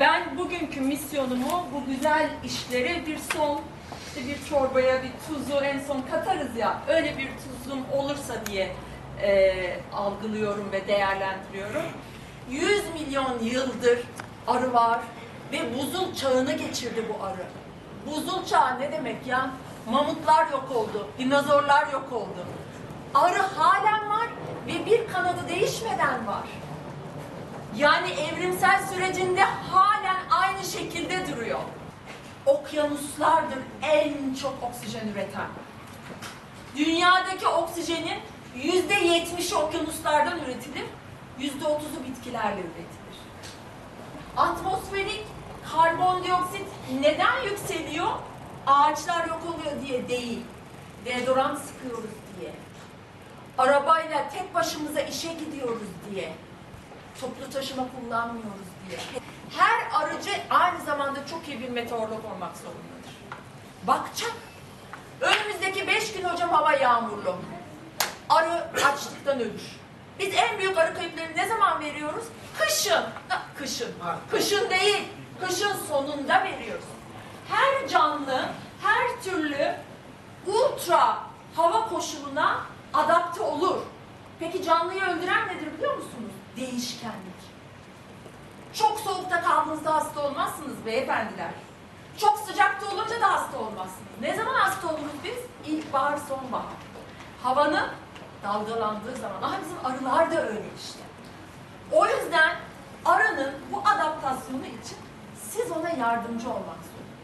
Ben bugünkü misyonumu bu güzel işlere bir son, işte bir çorbaya bir tuzu en son katarız ya, öyle bir tuzum olursa diye e, algılıyorum ve değerlendiriyorum. 100 milyon yıldır arı var ve buzul çağını geçirdi bu arı. Buzul çağı ne demek ya? Mamutlar yok oldu, dinozorlar yok oldu. Arı halen var ve bir kanadı değişmeden var. Yani evrimsel sürecinde duruyor. Okyanuslardır en çok oksijen üreten. Dünyadaki oksijenin yüzde yetmişi okyanuslardan üretilir, yüzde otuzu bitkilerle üretilir. Atmosferik karbondioksit neden yükseliyor? Ağaçlar yok oluyor diye değil. Deodorant sıkıyoruz diye. Arabayla tek başımıza işe gidiyoruz diye toplu taşıma kullanmıyoruz diye. Her arıcı aynı zamanda çok iyi bir meteorolog olmak zorundadır. Bakacak. Önümüzdeki beş gün hocam hava yağmurlu. Arı açlıktan ölür. Biz en büyük arı kayıplarını ne zaman veriyoruz? Kışın. Kışın. Kışın değil. Kışın sonunda veriyoruz. Her canlı, her türlü ultra hava koşuluna adapte olur. Peki canlıyı öldüren nedir biliyor musunuz? Değişkenlik. Çok soğukta kaldığınızda hasta olmazsınız beyefendiler. Çok sıcakta olunca da hasta olmazsınız. Ne zaman hasta oluruz biz? İlkbahar, sonbahar. Havanın dalgalandığı zaman. Aha bizim arılar da öyle işte. O yüzden arının bu adaptasyonu için siz ona yardımcı olmak zorundasınız.